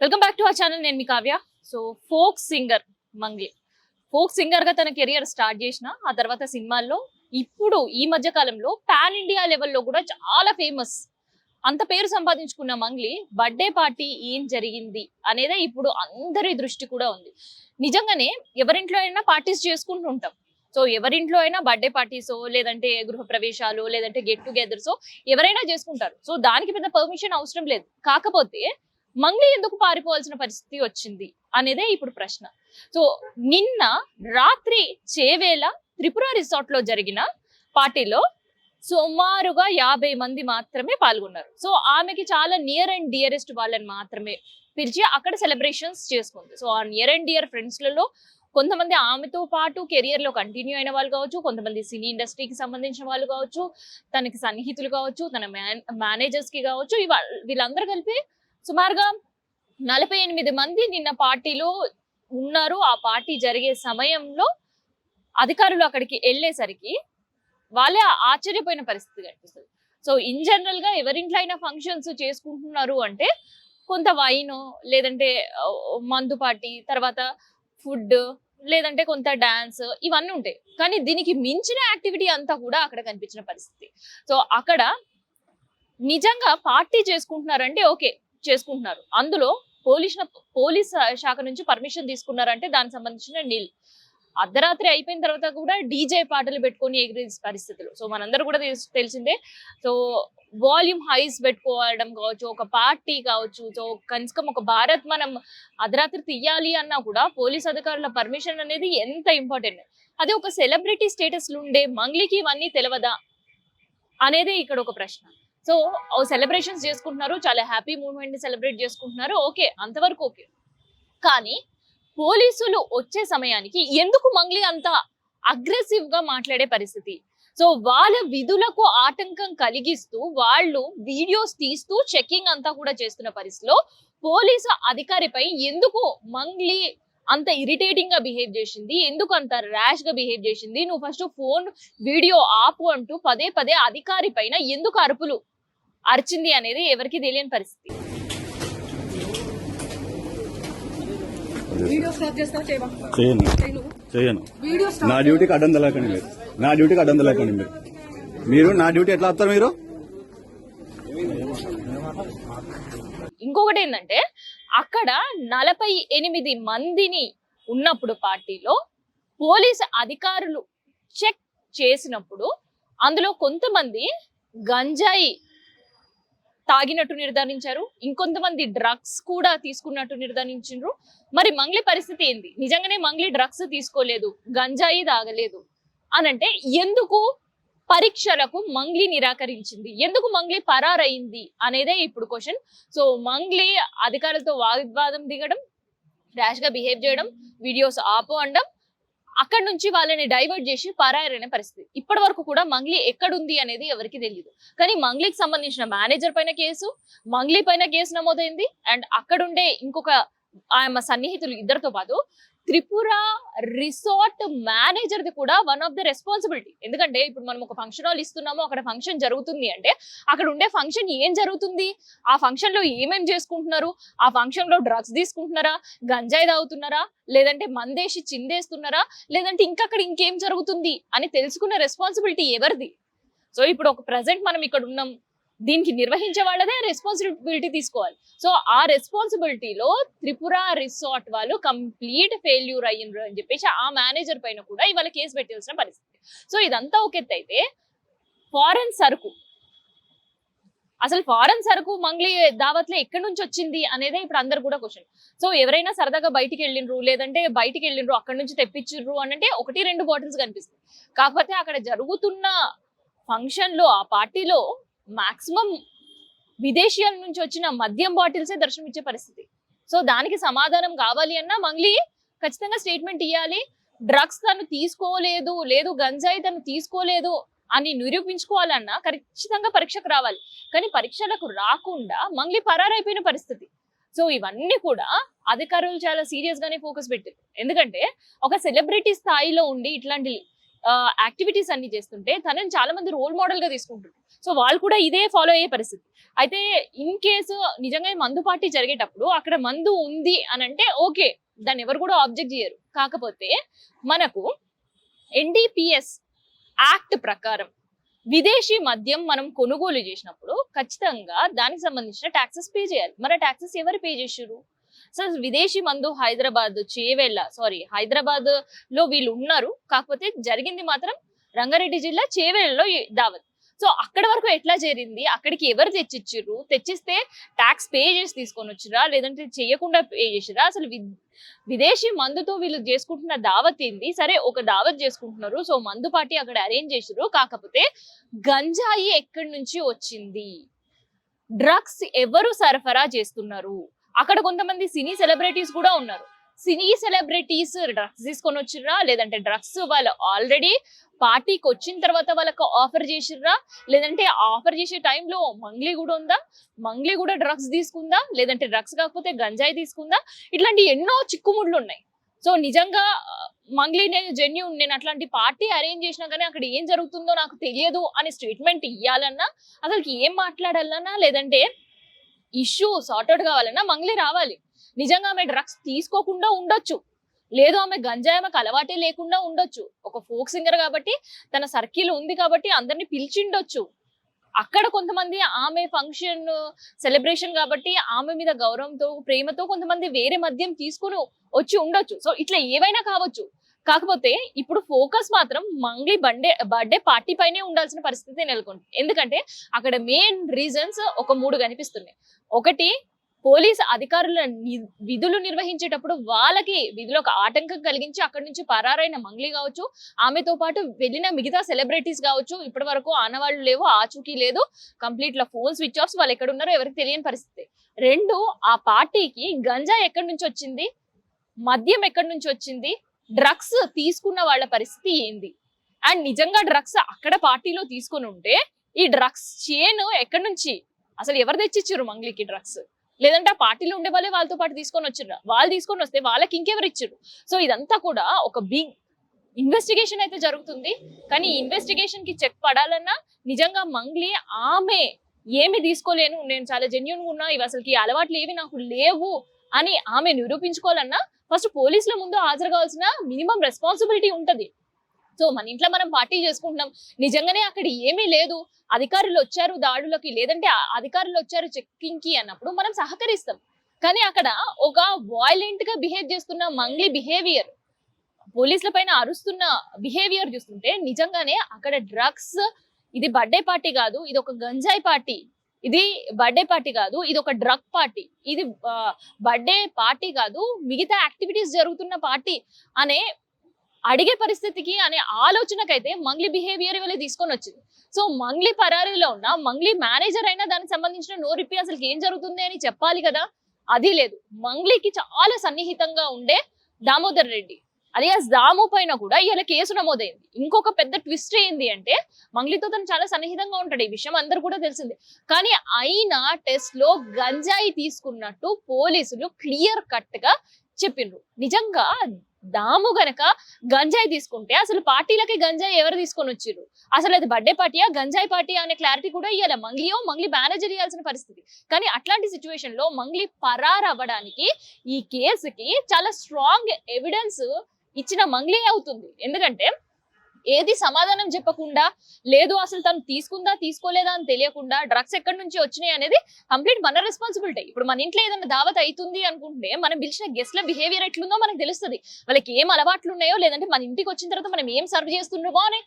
Welcome back to our channel నేను మీ Kavya. So folk singer Mangli folk సింగర్గా తన career start చేసిన ఆ తర్వాత సినిమాల్లో ఇప్పుడు ఈ మధ్య కాలంలో పాన్ ఇండియా లెవెల్లో కూడా చాలా ఫేమస్ అంత పేరు సంపాదించుకున్న మంగ్లీ బర్త్డే పార్టీ ఏం జరిగింది అనేదే ఇప్పుడు అందరి దృష్టి కూడా ఉంది. నిజంగానే ఎవరింట్లో అయినా పార్టీస్ చేసుకుంటూ ఉంటాం. సో ఎవరింట్లో అయినా బర్త్డే పార్టీస్ లేదంటే గృహ ప్రవేశాలు లేదంటే గెట్ టుగెదర్సో ఎవరైనా చేసుకుంటారు. సో దానికి పెద్ద పర్మిషన్ అవసరం లేదు. కాకపోతే మంగ్లీ ఎందుకు పారిపోవాల్సిన పరిస్థితి వచ్చింది అనేదే ఇప్పుడు ప్రశ్న. సో నిన్న రాత్రి చేవేల త్రిపుర రిసార్ట్లో జరిగిన పార్టీలో సుమారుగా యాభై మంది మాత్రమే పాల్గొన్నారు. సో ఆమెకి చాలా నియర్ అండ్ డియరెస్ట్ వాళ్ళని మాత్రమే పిలిచి అక్కడ సెలబ్రేషన్స్ చేసుకుంది. సో ఆ నియర్ అండ్ డియర్ ఫ్రెండ్స్లలో కొంతమంది ఆమెతో పాటు కెరియర్లో కంటిన్యూ అయిన వాళ్ళు కావచ్చు కొంతమంది సినీ ఇండస్ట్రీకి సంబంధించిన వాళ్ళు కావచ్చు తనకి సన్నిహితులు కావచ్చు తన మేనేజర్స్కి కావచ్చు వీళ్ళందరూ కలిపి సుమారుగా నలభై ఎనిమిది మంది నిన్న పార్టీలో ఉన్నారు. ఆ పార్టీ జరిగే సమయంలో అధికారులు అక్కడికి వెళ్ళేసరికి వాళ్ళే ఆశ్చర్యపోయిన పరిస్థితి కనిపిస్తుంది. సో ఇన్ జనరల్గా ఎవరింట్లో అయినా ఫంక్షన్స్ చేసుకుంటున్నారు అంటే కొంత వైన్ లేదంటే మందు పార్టీ తర్వాత ఫుడ్ లేదంటే కొంత డాన్స్ ఇవన్నీ ఉంటాయి. కానీ దీనికి మించిన యాక్టివిటీ అంతా కూడా అక్కడ కనిపించిన పరిస్థితి. సో అక్కడ నిజంగా పార్టీ చేసుకుంటున్నారంటే ఓకే. చేసుకుంటున్నారు. అందులో పోలీస్ పోలీస్ శాఖ నుంచి పర్మిషన్ తీసుకున్నారంటే దానికి సంబంధించిన నిల్. అర్ధరాత్రి అయిపోయిన తర్వాత కూడా డీజే పాటలు పెట్టుకొని ఎగిరే పరిస్థితులు. సో మనందరూ కూడా తెలిసిందే. సో వాల్యూమ్ హైస్ పెట్టుకోవడం కావచ్చు ఒక పార్టీ కావచ్చు సో కనీసం ఒక భారత్ మనం అర్ధరాత్రి తీయాలి అన్నా కూడా పోలీస్ అధికారుల పర్మిషన్ అనేది ఎంత ఇంపార్టెంట్? అదే ఒక సెలబ్రిటీ స్టేటస్ ఉండే మంగ్లీకి ఇవన్నీ తెలియదా అనేదే ఇక్కడ ఒక ప్రశ్న. సో సెలబ్రేషన్స్ చేసుకుంటున్నారు చాలా హ్యాపీ మూమెంట్ సెలబ్రేట్ చేసుకుంటున్నారు. ఓకే అంతవరకు ఓకే కానీ పోలీసులు వచ్చే సమయానికి ఎందుకు మంగ్లీ అంత అగ్రెసివ్గా మాట్లాడే పరిస్థితి? సో వాళ్ళ విధులకు ఆటంకం కలిగిస్తూ వాళ్ళు వీడియోస్ తీస్తూ చెకింగ్ అంతా కూడా చేస్తున్న పరిస్థితిలో పోలీసు అధికారిపై ఎందుకు మంగ్లీ అంత ఇరిటేటింగ్గా బిహేవ్ చేసింది? ఎందుకు అంత ర్యాష్గా బిహేవ్ చేసింది? నువ్వు ఫస్ట్ ఫోన్ వీడియో ఆపు అంటూ పదే పదే అధికారి పైన ఎందుకు అరుపులు అరిచింది అనేది ఎవరికి తెలియని పరిస్థితి. వీడియో స్టాప్ చేస్తావా? చేయవా? చేయను. చేయి నువ్వు. చేయను. వీడియో నా డ్యూటీకి అడ్డం తెలకండి మీరు. నా డ్యూటీకి అడ్డం తెలకండి మీరు. మీరు నా డ్యూటీ ఎట్లా వస్తారు మీరు? ఇంకొకటి ఏంటంటే అక్కడ నలభై ఎనిమిది మందిని ఉన్నప్పుడు పార్టీలో పోలీసు అధికారులు చెక్ చేసినప్పుడు అందులో కొంతమంది గంజాయి తాగినట్టు నిర్ధారించారు. ఇంకొంతమంది డ్రగ్స్ కూడా తీసుకున్నట్టు నిర్ధారించారు మరి మంగ్లీ పరిస్థితి ఏంది? నిజంగానే మంగ్లీ డ్రగ్స్ తీసుకోలేదు. గంజాయి తాగలేదు. అనంటే ఎందుకు పరీక్షలకు మంగ్లీ నిరాకరించింది? ఎందుకు మంగ్లీ పరారయింది? అనేదే ఇప్పుడు క్వశ్చన్ సో మంగ్లీ అధికారులతో వాగ్వాదం దిగడం ర్యాష్గా బిహేవ్ చేయడం వీడియోస్ ఆపు అనడం అక్కడ నుంచి వాళ్ళని డైవర్ట్ చేసి పరారైన పరిస్థితి. ఇప్పటి వరకు కూడా మంగ్లీ ఎక్కడుంది అనేది ఎవరికి తెలియదు కానీ మంగ్లీకి సంబంధించిన మేనేజర్ పైన కేసు మంగ్లీ పైన కేసు నమోదైంది. అండ్ అక్కడుండే ఇంకొక ఆమె సన్నిహితులు ఇద్దరితో పాటు త్రిపుర రిసార్ట్ మేనేజర్ది కూడా వన్ ఆఫ్ ద రెస్పాన్సిబిలిటీ ఎందుకంటే ఇప్పుడు మనం ఒక ఫంక్షన్ హాల్ ఇస్తున్నాము అక్కడ ఫంక్షన్ జరుగుతుంది అంటే అక్కడ ఉండే ఫంక్షన్ ఏం జరుగుతుంది? ఆ ఫంక్షన్లో ఏమేం చేసుకుంటున్నారు? ఆ ఫంక్షన్లో డ్రగ్స్ తీసుకుంటున్నారా? గంజాయి తాగుతున్నారా? లేదంటే మందేసి చిందేస్తున్నారా? లేదంటే ఇంకా అక్కడ ఇంకేం జరుగుతుంది? అని తెలుసుకునే రెస్పాన్సిబిలిటీ ఎవరిది? సో ఇప్పుడు ఒక ప్రజెంట్ మనం ఇక్కడ ఉన్నాం. దీనికి నిర్వహించే వాళ్ళదే రెస్పాన్సిబిలిటీ తీసుకోవాలి. సో ఆ రెస్పాన్సిబిలిటీలో త్రిపుర రిసార్ట్ వాళ్ళు కంప్లీట్ ఫెయిల్యూర్ అయ్యిండ్రు అని చెప్పేసి ఆ మేనేజర్ పైన కూడా ఇవాళ కేసు పెట్టాల్సిన పరిస్థితి. సో ఇదంతా ఒక ఎత్తు అయితే ఫారెన్ సరుకు. అసలు ఫారెన్ సరుకు మంగ్లీ దావత్లో ఎక్కడి నుంచి వచ్చింది అనేదే ఇప్పుడు అందరు కూడా క్వశ్చన్ సో ఎవరైనా సరదాగా బయటికి వెళ్ళిండ్రు లేదంటే బయటికి వెళ్ళిండ్రు అక్కడ నుంచి తెప్పించిండ్రు అని అంటే ఒకటి రెండు బాటిల్స్ కనిపిస్తాయి. కాకపోతే అక్కడ జరుగుతున్న ఫంక్షన్లో ఆ పార్టీలో మాక్సిమం విదేశీయాల నుంచి వచ్చిన మద్యం బాటిల్సే దర్శనమిచ్చే పరిస్థితి. సో దానికి సమాధానం కావాలి అన్నా మంగ్లీ ఖచ్చితంగా స్టేట్మెంట్ ఇవ్వాలి డ్రగ్స్ తను తీసుకోలేదు లేదు గంజాయి తను తీసుకోలేదు అని నిరూపించుకోవాలన్నా ఖచ్చితంగా పరీక్షకు రావాలి. కానీ పరీక్షలకు రాకుండా మంగ్లీ పరారైపోయిన పరిస్థితి. సో ఇవన్నీ కూడా అధికారులు చాలా సీరియస్ గానే ఫోకస్ పెట్టారు. ఎందుకంటే ఒక సెలబ్రిటీ స్థాయిలో ఉండి ఇట్లాంటి యాక్టివిటీస్ అన్ని చేస్తుంటే తనని చాలా మంది రోల్ మోడల్గా తీసుకుంటారు సో వాళ్ళు కూడా ఇదే ఫాలో అయ్యే పరిస్థితి. అయితే ఇన్ కేసు నిజంగా మందు పార్టీ జరిగేటప్పుడు అక్కడ మందు ఉంది అని అంటే ఓకే దాన్ని ఎవరు కూడా ఆబ్జెక్ట్ చేయరు. కాకపోతే మనకు ఎన్డిపిఎస్ యాక్ట్ ప్రకారం విదేశీ మద్యం మనం కొనుగోలు చేసినప్పుడు ఖచ్చితంగా దానికి సంబంధించిన ట్యాక్సెస్ పే చేయాలి. మరి ట్యాక్సెస్ ఎవరు పే చేసారు సో విదేశీ మందు హైదరాబాద్ చేవెళ్ళ సారీ హైదరాబాద్లో వీళ్ళు ఉన్నారు. కాకపోతే జరిగింది మాత్రం రంగారెడ్డి జిల్లా చేవెళ్ళలో దావత్. సో అక్కడ వరకు ఎట్లా చేరింది? అక్కడికి ఎవరు తెచ్చిచ్చిర్రు? తెచ్చిస్తే ట్యాక్స్ పే చేసి తీసుకొని వచ్చిరా లేదంటే చేయకుండా పే చేసిరా అసలు విదేశీ మందుతో వీళ్ళు చేసుకుంటున్న దావత్ ఏంది? సరే ఒక దావత్ చేసుకుంటున్నారు. సో మందు పార్టీ అక్కడ అరేంజ్ చేసిర్రు. కాకపోతే గంజాయి ఎక్కడి నుంచి వచ్చింది? డ్రగ్స్ ఎవరు సరఫరా చేస్తున్నారు? అక్కడ కొంతమంది సినీ సెలబ్రిటీస్ కూడా ఉన్నారు. సినీ సెలబ్రిటీస్ డ్రగ్స్ తీసుకొని వచ్చిర్రా? లేదంటే డ్రగ్స్ వాళ్ళు ఆల్రెడీ పార్టీకి వచ్చిన తర్వాత వాళ్ళకి ఆఫర్ చేసిర్రా? లేదంటే ఆఫర్ చేసే టైంలో మంగ్లీ కూడా ఉందా? మంగ్లీ కూడా డ్రగ్స్ తీసుకుందా? లేదంటే డ్రగ్స్ కాకపోతే గంజాయి తీసుకుందా? ఇట్లాంటి ఎన్నో చిక్కుముడ్లు ఉన్నాయి. సో నిజంగా మంగ్లీ నేను జెన్యున్ నేను అట్లాంటి పార్టీ అరేంజ్ చేసినా కానీ అక్కడ ఏం జరుగుతుందో నాకు తెలియదు అనే స్టేట్మెంట్ ఇవ్వాలన్నా అసలుకి ఏం మాట్లాడాలన్నా లేదంటే ఇష్యూ సార్ట్అవుట్ కావాలన్నా మంగళి రావాలి. నిజంగా ఆమె డ్రగ్స్ తీసుకోకుండా ఉండొచ్చు. లేదు ఆమె గంజాయి ఆమెకు అలవాటే లేకుండా ఉండొచ్చు. ఒక ఫోక్ సింగర్ కాబట్టి తన సర్కిల్ ఉంది కాబట్టి అందరిని పిలిచిండొచ్చు. అక్కడ కొంతమంది ఆమె ఫంక్షన్ సెలబ్రేషన్ కాబట్టి ఆమె మీద గౌరవంతో ప్రేమతో కొంతమంది వేరే మద్యం తీసుకుని వచ్చి ఉండొచ్చు. సో ఇట్లా ఏవైనా కావచ్చు. కాకపోతే ఇప్పుడు ఫోకస్ మాత్రం మంగ్లీ బండే బర్త్డే పార్టీ పైనే ఉండాల్సిన పరిస్థితి నెలకొంది. ఎందుకంటే అక్కడ మెయిన్ రీజన్స్ ఒక మూడు కనిపిస్తున్నాయి. ఒకటి పోలీస్ అధికారుల విధులు నిర్వహించేటప్పుడు వాళ్ళకి విధులకు ఆటంకం కలిగించి అక్కడి నుంచి పరారైన మంగ్లీ కావచ్చు ఆమెతో పాటు వెళ్ళిన మిగతా సెలబ్రిటీస్ కావచ్చు ఇప్పటి వరకు ఆనవాళ్ళు లేవు ఆచూకీ లేదు కంప్లీట్ లా ఫోన్ స్విచ్ ఆఫ్స్ వాళ్ళు ఎక్కడ ఉన్నారో ఎవరికి తెలియని పరిస్థితి. రెండు ఆ పార్టీకి గంజా ఎక్కడి నుంచి వచ్చింది? మద్యం ఎక్కడి నుంచి వచ్చింది? డ్రగ్స్ తీసుకున్న వాళ్ళ పరిస్థితి ఏంది? అండ్ నిజంగా డ్రగ్స్ అక్కడ పార్టీలో తీసుకొని ఉంటే ఈ డ్రగ్స్ చైన్ ఎక్కడి నుంచి? అసలు ఎవరు తెచ్చిచ్చారు మంగ్లీకి డ్రగ్స్? లేదంటే ఆ పార్టీలో ఉండే వాళ్ళే వాళ్ళతో పాటు తీసుకొని వచ్చిర్రు? వాళ్ళు తీసుకొని వస్తే వాళ్ళకి ఇంకెవరు ఇచ్చారు? సో ఇదంతా కూడా ఒక బిగ్ ఇన్వెస్టిగేషన్ అయితే జరుగుతుంది. కానీ ఇన్వెస్టిగేషన్కి చెక్ పడాలన్నా నిజంగా మంగ్లీ ఆమె ఏమి తీసుకోలేను నేను చాలా జెన్యున్ ఉన్నా ఇవి అసలుకి ఈ అలవాట్లు ఏవి నాకు లేవు అని ఆమె నిరూపించుకోవాలన్నా ఫస్ట్ పోలీసుల ముందు హాజరు కావాల్సిన మినిమం రెస్పాన్సిబిలిటీ ఉంటుంది. సో మన ఇంట్లో మనం పార్టీ చేసుకుంటున్నాం. నిజంగానే అక్కడ ఏమీ లేదు. అధికారులు వచ్చారు దాడులకి. లేదంటే అధికారులు వచ్చారు చెక్కింగ్కి అన్నప్పుడు మనం సహకరిస్తాం. కానీ అక్కడ ఒక వాయిలెంట్గా బిహేవ్ చేస్తున్న మంగ్లీ బిహేవియర్ పోలీసుల పైన అరుస్తున్న బిహేవియర్ చూస్తుంటే నిజంగానే అక్కడ డ్రగ్స్ ఇది బర్త్డే పార్టీ కాదు ఇది ఒక గంజాయి పార్టీ. ఇది బర్త్డే పార్టీ కాదు ఇది ఒక డ్రగ్ పార్టీ. ఇది బర్త్డే పార్టీ కాదు మిగతా యాక్టివిటీస్ జరుగుతున్న పార్టీ అనే అడిగే పరిస్థితికి అనే ఆలోచనకైతే మంగ్లీ బిహేవియర్ వీళ్ళు తీసుకొని వచ్చింది. సో మంగ్లీ పరారీలో ఉన్న మంగ్లీ మేనేజర్ అయినా దానికి సంబంధించిన నో రిపి అసలు ఏం జరుగుతుంది అని చెప్పాలి కదా? అది లేదు. మంగ్లీకి చాలా సన్నిహితంగా ఉండే దామోదర్ రెడ్డి. అలియాస్ దాము పైన కూడా ఇలా కేసు నమోదైంది. ఇంకొక పెద్ద ట్విస్ట్ ఏంది అంటే మంగ్లీతో తను చాలా సన్నిహితంగా ఉంటాడు. ఈ విషయం అందరు కూడా తెలిసిందే. కానీ అయినా టెస్ట్లో గంజాయి తీసుకున్నట్టు పోలీసులు క్లియర్ కట్గా చెప్పిండ్రు. నిజంగా దాము గనక గంజాయి తీసుకుంటే అసలు పార్టీలకి గంజాయి ఎవరు తీసుకొని వచ్చిర్రు? అసలు అది బర్త్డే పార్టీయా గంజాయి పార్టీ అనే క్లారిటీ కూడా ఇవ్వాలి మంగ్లీయో మంగ్లీ మేనేజర్ చేయాల్సిన పరిస్థితి. కానీ అట్లాంటి సిచ్యువేషన్లో మంగ్లీ పరార్ అవ్వడానికి ఈ కేసుకి చాలా స్ట్రాంగ్ ఎవిడెన్స్ ఇచ్చిన మంగ్లీ అవుతుంది. ఎందుకంటే ఏది సమాధానం చెప్పకుండా లేదు అసలు తను తీసుకుందా తీసుకోలేదా అని తెలియకుండా డ్రగ్స్ ఎక్కడి నుంచి వచ్చినాయి అనేది కంప్లీట్ మన రెస్పాన్సిబిలిటీ ఇప్పుడు మన ఇంట్లో ఏదైనా దావత్ అవుతుంది అనుకుంటే మనం పిలిచిన గెస్ట్ల బిహేవియర్ ఎట్లుందో మనకు తెలుస్తుంది. వాళ్ళకి ఏం అలవాట్లు ఉన్నాయో లేదంటే మన ఇంటికి వచ్చిన తర్వాత మనం ఏం సర్వ్ చేస్తున్నామో అనే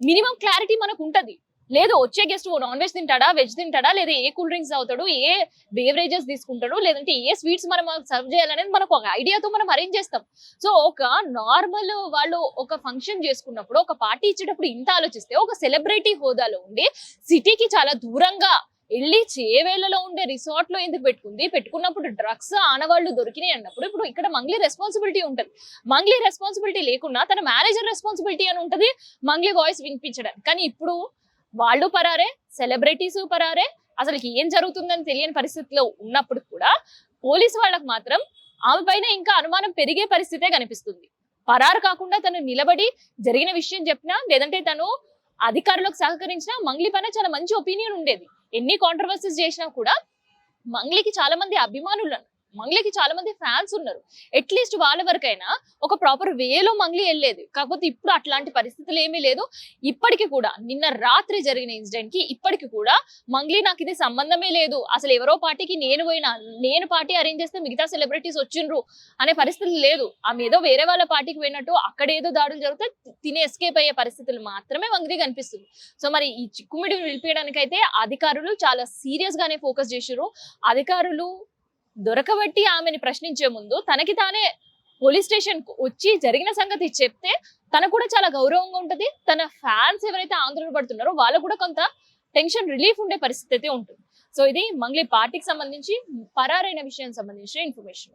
మినిమం క్లారిటీ మనకు ఉంటది. లేదు వచ్చే గెస్ట్ నాన్ వెజ్ తింటాడా వెజ్ తింటాడా లేదా ఏ కూల్ డ్రింక్స్ అవుతాడు ఏ బేవరేజెస్ తీసుకుంటాడు లేదంటే ఏ స్వీట్స్ మనం సర్వ్ చేయాలనేది మనకు ఒక ఐడియాతో మనం అరేంజ్ చేస్తాం. సో ఒక నార్మల్ వాళ్ళు ఒక ఫంక్షన్ చేసుకున్నప్పుడు ఒక పార్టీ ఇచ్చేటప్పుడు ఇంత ఆలోచిస్తే ఒక సెలబ్రిటీ హోదాలో ఉండి సిటీకి చాలా దూరంగా వెళ్ళి చేవేళ్ళలో ఉండే రిసార్ట్లో ఎందుకు పెట్టుకుంది? పెట్టుకున్నప్పుడు డ్రగ్స్ ఆనవాళ్ళు దొరికినాయి అన్నప్పుడు ఇప్పుడు ఇక్కడ మంగ్లీ రెస్పాన్సిబిలిటీ ఉంటుంది. మంగ్లీ రెస్పాన్సిబిలిటీ లేకుండా తన మేనేజర్ రెస్పాన్సిబిలిటీ అని ఉంటుంది మంగ్లీ వాయిస్ వినిపించడానికి. కానీ ఇప్పుడు వాళ్ళు పరారే సెలబ్రిటీస్ పరారే. అసలు ఏం జరుగుతుందని తెలియని పరిస్థితిలో ఉన్నప్పుడు కూడా పోలీసు వాళ్ళకు మాత్రం ఆమె పైన ఇంకా అనుమానం పెరిగే పరిస్థితే కనిపిస్తుంది. పరారు కాకుండా తను నిలబడి జరిగిన విషయం చెప్పినా లేదంటే తను అధికారులకు సహకరించినా మంగ్లీ పైన చాలా మంచి ఒపీనియన్ ఉండేది. ఎన్ని కాంట్రవర్సీస్ చేసినా కూడా మంగ్లీకి చాలా మంది అభిమానులు మంగ్లీకి చాలా మంది ఫ్యాన్స్ ఉన్నారు. అట్లీస్ట్ వాళ్ళ వరకైనా ఒక ప్రాపర్ వేలో మంగ్లీ వెళ్ళేది. కాకపోతే ఇప్పుడు అట్లాంటి పరిస్థితులు ఏమీ లేదు. ఇప్పటికి కూడా నిన్న రాత్రి జరిగిన ఇన్సిడెంట్కి ఇప్పటికి కూడా మంగ్లీ నాకు ఇది సంబంధమే లేదు. అసలు ఎవరో పార్టీకి నేను పోయినా నేను పార్టీ అరేంజ్ చేస్తే మిగతా సెలబ్రిటీస్ వచ్చిండ్రు అనే పరిస్థితి లేదు. ఆమె ఏదో వేరే వాళ్ళ పార్టీకి పోయినట్టు అక్కడ ఏదో దాడులు జరిగితే తినే ఎస్కేప్ అయ్యే పరిస్థితులు మాత్రమే మంగ్లీ కనిపిస్తుంది. సో మరి ఈ చిక్కుమిడి అయితే అధికారులు చాలా సీరియస్ గానే ఫోకస్ చేసారు అధికారులు దొరకబట్టి ఆమెని ప్రశ్నించే ముందు తనకి తానే పోలీస్ స్టేషన్ వచ్చి జరిగిన సంగతి చెప్తే తనకు కూడా చాలా గౌరవంగా ఉంటది. తన ఫ్యాన్స్ ఎవరైతే ఆందోళన పడుతున్నారో వాళ్ళు కూడా కొంత టెన్షన్ రిలీఫ్ ఉండే పరిస్థితి అయితే ఉంటుంది. సో ఇది మంగ్లీ పార్టీకి సంబంధించి పరారైన విషయానికి సంబంధించిన ఇన్ఫర్మేషన్